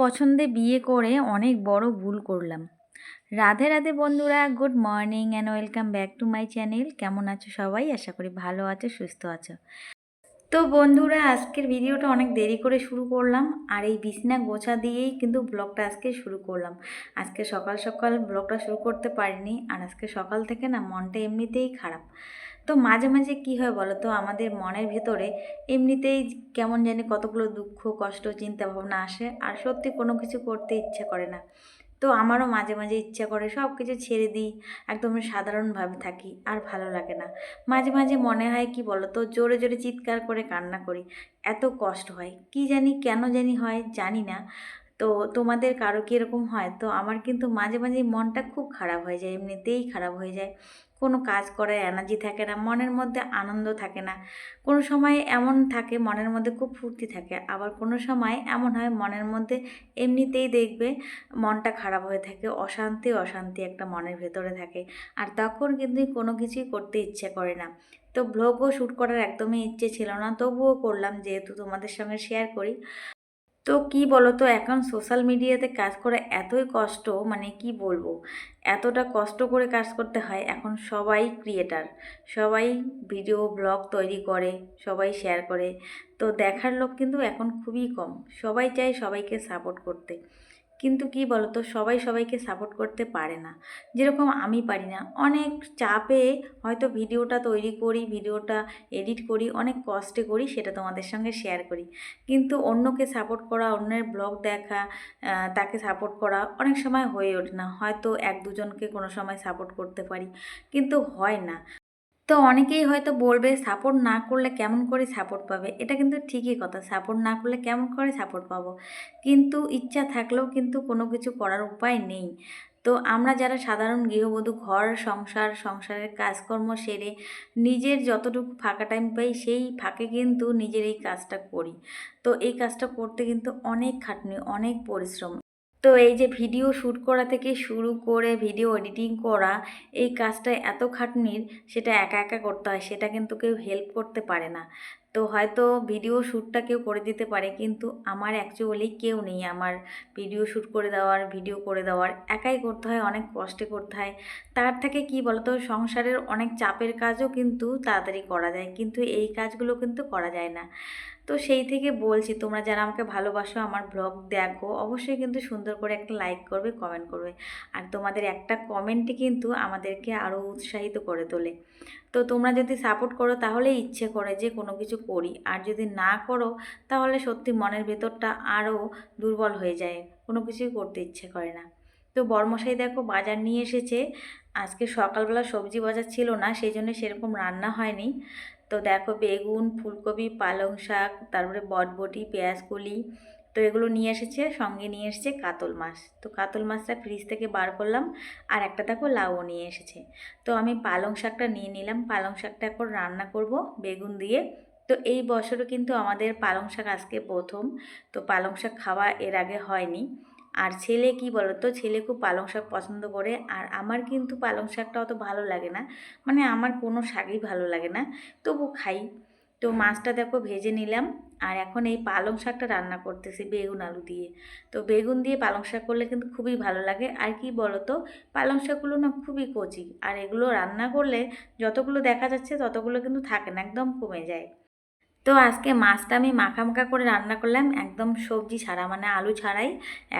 পছন্দে বিয়ে করে অনেক বড় ভুল করলাম। রাধে রাধে বন্ধুরা, good morning and welcome back to my channel কেমন আছো সবাই? আশা করি ভালো আছো, সুস্থ আছো। তো বন্ধুরা, আজকের ভিডিওটা অনেক দেরি করে শুরু করলাম আর এই বিছনা গোছা দিয়েই কিন্তু ব্লগটা আজকে শুরু করলাম। আজকে সকাল সকাল ব্লগটা শুরু করতে পারিনি আর আজকে সকাল থেকে না মনটা এমনিতেই খারাপ। তো মাঝে মাঝে কি হয় বলো তো আমাদের মনের ভেতরে এমনিতেই কেমন জানি কতগুলো দুঃখ, কষ্ট, চিন্তা ভাবনা আসে আর সত্যি কোনো কিছু করতে ইচ্ছে করে না। তো আমারও মাঝে মাঝে ইচ্ছা করে সব কিছু ছেড়ে দিই, একদম সাধারণভাবে থাকি আর ভালো লাগে না। মাঝে মাঝে মনে হয় কি বলো তো জোরে জোরে চিৎকার করে কান্না করি, এত কষ্ট হয়। কি জানি, কেন জানি হয় জানি না। তো তোমাদের কারও কীরকম হয়? তো আমার কিন্তু মাঝে মাঝে মনটা খুব খারাপ হয়ে যায়, এমনিতেই খারাপ হয়ে যায়। কোনো কাজ করার এনার্জি থাকে না, মনের মধ্যে আনন্দ থাকে না। কোনো সময় এমন থাকে মনের মধ্যে খুব ফুর্তি থাকে, আবার কোনো সময় এমন হয় মনের মধ্যে এমনিতেই দেখবে মনটা খারাপ হয়ে থাকে, অশান্তি অশান্তি একটা মনের ভেতরে থাকে। আর তখন কিন্তু কোনো কিছুই করতে ইচ্ছে করে না। তো ব্লগও শ্যুট করার একদমই ইচ্ছে ছিল না, তবুও করলাম যেহেতু তোমাদের সঙ্গে শেয়ার করি। তো কি বলো তো এখন সোশ্যাল মিডিয়াতে কাজ করা এতই কষ্ট মানে কি বলব? এতটা কষ্ট করে কাজ করতে হয়, এখন সবাই ক্রিয়েটার সবাই ভিডিও ব্লগ তৈরি করে, সবাই শেয়ার করে। তো দেখার লোক কিন্তু এখন খুবই কম, সবাই চায় সবাইকে সাপোর্ট করতে। কিন্তু কি বলতো, সবাই সবাইকে সাপোর্ট করতে পারে না। যেরকম আমি পারি না। অনেক চাপে হয়তো ভিডিওটা তৈরি করি, ভিডিওটা এডিট করি, অনেক কষ্টে করি, সেটা তোমাদের সঙ্গে শেয়ার করি। কিন্তু অন্যকে সাপোর্ট করা, অন্যের ব্লগ দেখা তাকে সাপোর্ট করা অনেক সময় হয়ে ওঠে না। হয়তো এক দুজনকে কোনো সময় সাপোর্ট করতে পারি। কিন্তু হয় না। তো অনেকেই হয়তো বলবে সাপোর্ট না করলে কেমন করে সাপোর্ট পাবে? এটা কিন্তু ঠিকই কথা। সাপোর্ট না করলে কেমন করে সাপোর্ট পাবো? কিন্তু ইচ্ছা থাকলেও কিন্তু কোনো কিছু করার উপায় নেই। তো আমরা যারা সাধারণ গৃহবধূ, ঘর, সংসার, সংসারের কাজকর্ম সেরে নিজের যতটুকু ফাঁকা টাইম পাই, সেই ফাঁকে কিন্তু নিজের এই কাজটা করি। তো এই কাজটা করতে কিন্তু অনেক খাটনি, অনেক পরিশ্রম। তো এই যে ভিডিও শ্যুট করা থেকে শুরু করে ভিডিও এডিটিং করা, এই কাজটা এত খাটনির, সেটা একা একা করতে হয়, সেটা কিন্তু কেউ হেল্প করতে পারে না। তো হয়তো ভিডিও শ্যুটটা কেউ করে দিতে পারে, কিন্তু আমার অ্যাকচুয়ালি কেউ নেই আমার ভিডিও শ্যুট করে দেওয়ার ভিডিও করে দেওয়ার। একাই করতে হয়, অনেক কষ্টে করতে হয়। তার থেকে কি বলতো, সংসারের অনেক চাপের কাজও কিন্তু তাড়াতাড়ি করা যায়, কিন্তু এই কাজগুলো কিন্তু করা যায় না। তো সেই থেকে বলছি, তোমরা যারা আমাকে ভালোবাসো, আমার ব্লগ দেখো, অবশ্যই কিন্তু সুন্দর করে একটা লাইক করবে কমেন্ট করবে। আর তোমাদের একটা কমেন্টই কিন্তু আমাদেরকে আরও উৎসাহিত করে তোলে। তো তোমরা যদি সাপোর্ট করো তাহলে ইচ্ছে করে যে কোনো কিছু করি। আর যদি না করো, তাহলে সত্যি মনের ভেতরটা আরও দুর্বল হয়ে যায়। কোনো কিছুই করতে ইচ্ছে করে না। তো বরমশাই দেখো, বাজার নিয়ে এসেছে। আজকে সকালবেলা সবজি বাজার ছিল না, সেই জন্য সেরকম রান্না হয়নি। তো দেখো, বেগুন, ফুলকপি, পালং শাক, তারপরে বটবটি, পেঁয়াজকলি তো এগুলো নিয়ে এসেছে, সঙ্গে নিয়ে এসেছে কাতল মাছ। তো কাতল মাছটা ফ্রিজ থেকে বার করলাম আর একটা দেখো লাউও নিয়ে এসেছে। তো আমি পালং শাকটা নিয়ে নিলাম, পালং শাকটা এখন রান্না করব বেগুন দিয়ে। তো এই বছরও কিন্তু আমাদের পালং শাক আজকে প্রথম, তো পালং শাক খাওয়া এর আগে হয়নি। আর ছেলে কি বলতো, ছেলে খুব পালং শাক পছন্দ করে আর আমার কিন্তু পালং শাকটা অত ভালো লাগে না। মানে আমার কোনো শাকই ভালো লাগে না, তবু খাই। তো মাছটা দেখো ভেজে নিলাম। আর এখন এই পালং শাকটা রান্না করতেছি বেগুন আলু দিয়ে। তো বেগুন দিয়ে পালং শাক করলে কিন্তু খুবই ভালো লাগে। আর কি বলতো, পালং শাকগুলো না খুবই কচি। আর এগুলো রান্না করলে যতগুলো দেখা যাচ্ছে ততগুলো কিন্তু থাকে না, একদম কমে যায়। তো আজকে মাছটা আমি মাখা মাখা করে রান্না করলাম, একদম সবজি ছাড়া মানে আলু ছাড়াই।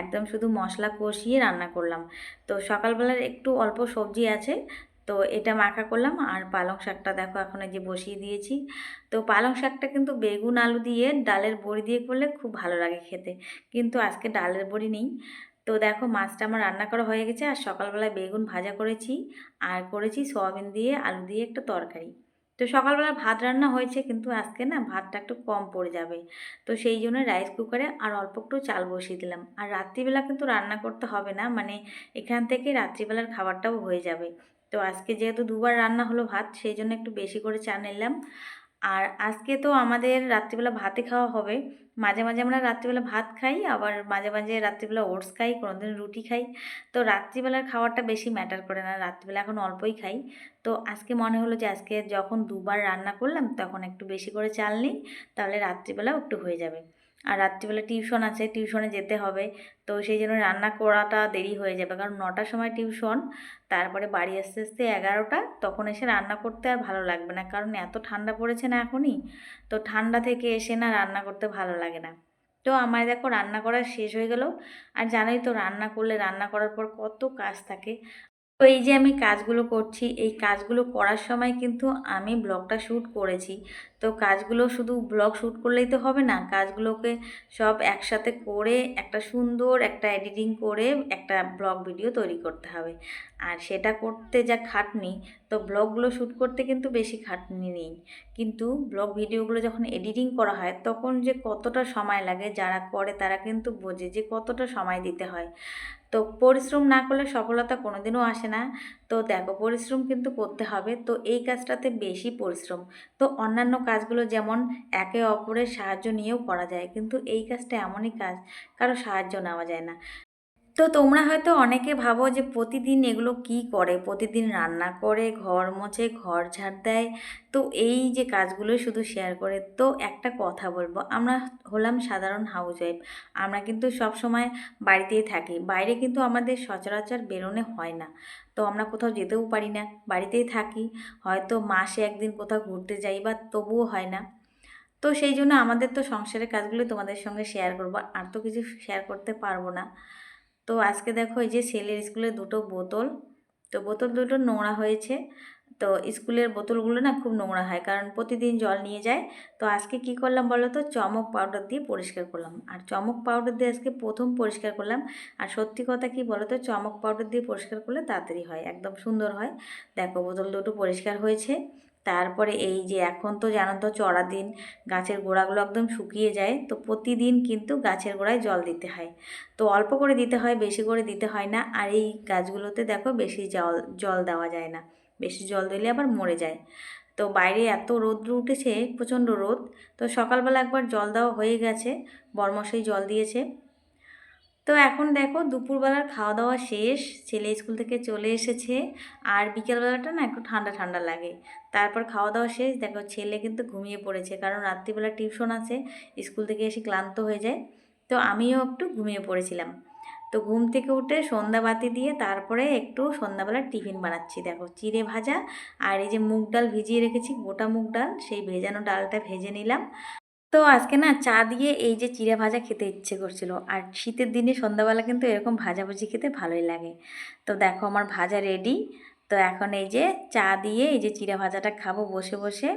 একদম শুধু মশলা কষিয়ে রান্না করলাম। তো সকালবেলার একটু অল্প সবজি আছে তো এটা মাখা করলাম। আর পালং শাকটা দেখো এখন যে বসিয়ে দিয়েছি। তো পালং শাকটা কিন্তু বেগুন, আলু দিয়ে ডালের বড়ি দিয়ে করলে খুব ভালো লাগে খেতে। কিন্তু আজকে ডালের বড়ি নেই। তো দেখো মাছটা আমার রান্না করা হয়ে গেছে। আর সকালবেলায় বেগুন ভাজা করেছি। আর করেছি সয়াবিন দিয়ে, আলু দিয়ে একটা তরকারি। তো সকালবেলা ভাত রান্না হয়েছে কিন্তু আজকে না ভাতটা একটু কম পড়ে যাবে। তো সেই জন্য রাইস কুকারে আর অল্প একটু চাল বসিয়ে দিলাম। আর রাত্রিবেলা কিন্তু রান্না করতে হবে না। মানে এখান থেকে রাত্রিবেলার খাবারটাও হয়ে যাবে। তো আজকে যেহেতু দুবার রান্না হলো ভাত, সেই জন্য একটু বেশি করে চা নিলাম। আর আজকে তো আমাদের রাত্রিবেলা ভাতে খাওয়া হবে। মাঝে মাঝে আমরা রাত্রিবেলা ভাত খাই, আবার মাঝে মাঝে রাত্রিবেলা ওটস খাই, কোনোদিন রুটি খাই। তো রাত্রিবেলার খাবারটা বেশি ম্যাটার করে না, রাত্রিবেলা এখন অল্পই খাই। তো আজকে মনে হলো যে আজকে যখন দুবার রান্না করলাম, তখন একটু বেশি করে চাল নিই, তাহলে রাত্রিবেলাও একটু হয়ে যাবে। আর রাত্রিবেলা টিউশন আছে, টিউশনে যেতে হবে। তো সেই জন্য রান্না করাটা দেরি হয়ে যাবে। কারণ নটার সময় টিউশন, তারপরে বাড়ি আসতে আসতে এগারোটা, তখন এসে রান্না করতে আর ভালো লাগবে না। কারণ এত ঠান্ডা পড়েছে না এখনই, তো ঠান্ডা থেকে এসে না রান্না করতে ভালো লাগে না। তো আমার দেখো রান্না করা শেষ হয়ে গেল। আর জানোই তো রান্না করলে, রান্না করার পর কত কাজ থাকে। তো এই যে আমি কাজগুলো করছি, এই কাজগুলো করার সময় কিন্তু আমি ব্লগটা শ্যুট করেছি। তো কাজগুলো শুধু ব্লগ শ্যুট করলেই তো হবে না, কাজগুলোকে সব একসাথে করে একটা সুন্দর একটা এডিটিং করে একটা ব্লগ ভিডিও তৈরি করতে হবে। আর সেটা করতে যা খাটনি, তো ব্লগগুলো শ্যুট করতে কিন্তু বেশি খাটনি নেই। কিন্তু ব্লগ ভিডিওগুলো যখন এডিটিং করা হয়, তখন যে কতটা সময় লাগে যারা করে তারা কিন্তু বোঝে যে কতটা সময় দিতে হয়। তো পরিশ্রম না করলে সফলতা কোনোদিনও আসে না। তো দেখো, পরিশ্রম কিন্তু করতে হবে। তো এই কাজটাতে বেশি পরিশ্রম। তো অন্যান্য কাজগুলো যেমন একে অপরের সাহায্য নিয়েও করা যায়। কিন্তু এই কাজটা এমনই কাজ, কারও সাহায্য নেওয়া যায় না। তো তোমরা হয়তো অনেকে ভাবো যে প্রতিদিন এগুলো কি করে? প্রতিদিন রান্না করে, ঘর মোছে, ঘর ঝাড় দেয়। তো এই যে কাজগুলো শুধু শেয়ার করে। তো একটা কথা বলব, আমরা হলাম সাধারণ হাউস ওয়াইফ আমরা কিন্তু সব সময় বাড়িতেই থাকি। বাইরে কিন্তু আমাদের সচরাচর বেরোনে হয় না। তো আমরা কোথাও যেতেও পারি না, বাড়িতেই থাকি। হয়তো মাসে একদিন কোথাও ঘুরতে যাই বা তবুও হয় না। তো সেই জন্য আমাদের তো সংসারের কাজগুলো তোমাদের সঙ্গে শেয়ার করব। আর তো কিছু শেয়ার করতে পারব না। তো আজকে দেখো এই যে ছেলের স্কুলে দুটো বোতল, তো বোতল দুটো নোংরা হয়েছে। তো স্কুলের বোতলগুলো না খুব নোংরা হয়, কারণ প্রতিদিন জল নিয়ে যায়। তো আজকে কি করলাম বলো তো? চমক পাউডার দিয়ে পরিষ্কার করলাম। আর চমক পাউডার দিয়ে আজকে প্রথম পরিষ্কার করলাম। আর সত্যি কথা কি বলো তো? চমক পাউডার দিয়ে পরিষ্কার করলে তাড়াতাড়ি হয়, একদম সুন্দর হয়। দেখো বোতল দুটো পরিষ্কার হয়েছে। তারপরে এই যে এখন তো জানো তো চড়া দিন, গাছের গোড়াগুলো একদম শুকিয়ে যায়, তো প্রতিদিন কিন্তু গাছের গোড়ায় জল দিতে হয়। তো অল্প করে দিতে হয়, বেশি করে দিতে হয় না, আর এই গাছগুলোতে দেখো বেশি জল জল দেওয়া যায় না। বেশি জল দিলে আবার মরে যায়। তো বাইরে এত রোদ্র উঠেছে, প্রচণ্ড রোদ, তো সকালবেলা একবার জল দেওয়া হয়ে গেছে বরমশাই জল দিয়েছে। তো এখন দেখো দুপুরবেলার খাওয়া দাওয়া শেষ, ছেলে স্কুল থেকে চলে এসেছে। আর বিকেলবেলাটা না একটু ঠান্ডা ঠান্ডা লাগে। তারপর খাওয়া দাওয়া শেষ, দেখো ছেলে কিন্তু ঘুমিয়ে পড়েছে, কারণ রাত্রিবেলা টিউশন আছে, স্কুল থেকে এসে ক্লান্ত হয়ে যায়। তো আমিও একটু ঘুমিয়ে পড়েছিলাম। তো ঘুম থেকে উঠে সন্ধ্যা বাতি দিয়ে তারপরে একটু সন্ধ্যাবেলা টিফিন বানাচ্ছি। দেখো চিড়ে ভাজা আর এই যে মুগ ডাল ভিজিয়ে রেখেছি, গোটা মুগ ডাল, সেই ভেজানো ডালটা ভেজে নিলাম। তো আজকে না চা দিয়ে এই যে চিড়ে ভাজা খেতে ইচ্ছে করছিল। আর শীতের দিনে সন্ধ্যাবেলা কিন্তু এরকম ভাজাভুজি খেতে ভালোই লাগে। তো দেখো আমার ভাজা রেডি তো এখন এই যে চা দিয়ে এই যে চিড়া ভাজাটা খাব বসে বসে।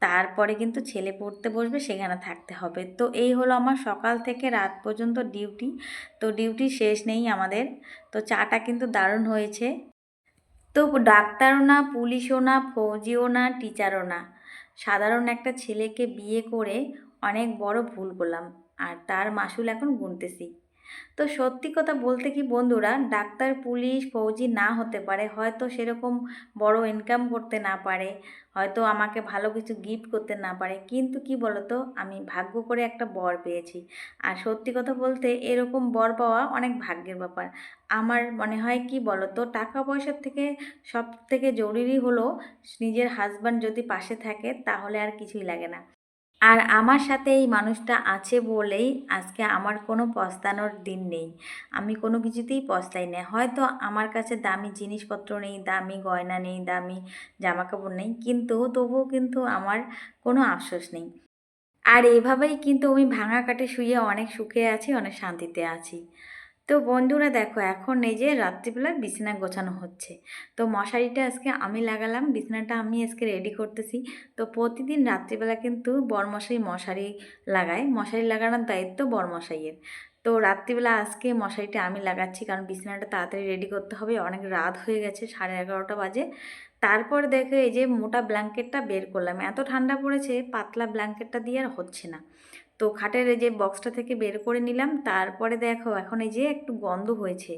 তারপরে কিন্তু ছেলে পড়তে বসবে, সেখানে থাকতে হবে। তো এই হলো আমার সকাল থেকে রাত পর্যন্ত ডিউটি। তো ডিউটি শেষ নেই আমাদের। তো চাটা কিন্তু দারুণ হয়েছে। তো ডাক্তারও না, পুলিশও না, ফৌজিও না, টিচারও না। সাধারণ একটা ছেলেকে বিয়ে করে অনেক বড় ভুল করলাম, আর তার মাসুল এখন গুনতেছি। তো সত্যি কথা বলতে কি বন্ধুরা, ডাক্তার, পুলিশ, ফৌজি না হতে পারে, হয়তো সেরকম বড় ইনকাম করতে না পারে, হয়তো আমাকে ভালো কিছু গিফট করতে না পারে, কিন্তু কি বলতো, আমি ভাগ্য করে একটা বর পেয়েছি। আর সত্যি কথা বলতে এরকম বর পাওয়া অনেক ভাগ্যের ব্যাপার। আমার মনে হয় কি বলতো, টাকা পয়সার থেকে সব থেকে জরুরি হলো, নিজের হাজব্যান্ড যদি পাশে থাকে, তাহলে আর কিছুই লাগে না। আর আমার সাথে এই মানুষটা আছে বলেই আজকে আমার কোনো পস্তানোর দিন নেই। আমি কোনো কিছুতেই পস্তাই না হয়তো আমার কাছে দামি জিনিসপত্র নেই, দামি গয়না নেই, দামি জামাকাপড় নেই, কিন্তু তবুও কিন্তু আমার কোনো আফসোস নেই। আর এভাবেই কিন্তু আমি ভাঙা কাটে শুয়ে অনেক সুখে আছি, অনেক শান্তিতে আছি। তো বন্ধুরা দেখো, এখন এই যে রাত্রিবেলা বিছানা গোছানো হচ্ছে। তো মশারিটা আজকে আমি লাগালাম, বিছানাটা আমি আজকে রেডি করতেছি। তো প্রতিদিন রাত্রিবেলা কিন্তু বরমশাই মশারি লাগায়। মশারি লাগানোর দায়িত্ব বরমশাইয়ের। তো রাত্রিবেলা আজকে মশারিটা আমি লাগাচ্ছি, কারণ বিছানাটা তাড়াতাড়ি রেডি করতে হবে। অনেক রাত হয়ে গেছে, সাড়ে এগারোটা বাজে। তারপর দেখো এই যে মোটা ব্ল্যাঙ্কেটটা বের করলাম। এত ঠান্ডা পড়েছে, পাতলা ব্ল্যাঙ্কেটটা দিয়ে আর হচ্ছে না। তো খাটের যে বক্সটা থেকে বের করে নিলাম, তারপরে দেখো এখন এই যে একটু গন্ধ হয়েছে।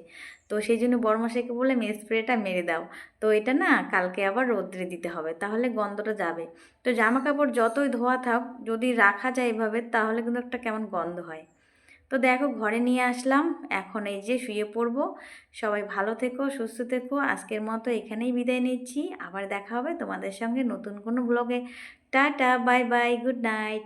তো সেই জন্য বর্মশাইকে বলে স্প্রেটা মেরে দাও। তো এটা না কালকে আবার রোদ্রে দিতে হবে, তাহলে গন্ধটা যাবে। তো জামা কাপড় যতই ধোয়া থাক, যদি রাখা যায় এভাবে, তাহলে কিন্তু একটা কেমন গন্ধ হয়। তো দেখো ঘরে নিয়ে আসলাম, এখন এই যে শুয়ে পড়ব। সবাই ভালো থেকো, সুস্থ থেকো। আজকের মতো এখানেই বিদায় নিচ্ছি। আবার দেখা হবে তোমাদের সঙ্গে নতুন কোনো ব্লগে tata, bye bye, good night.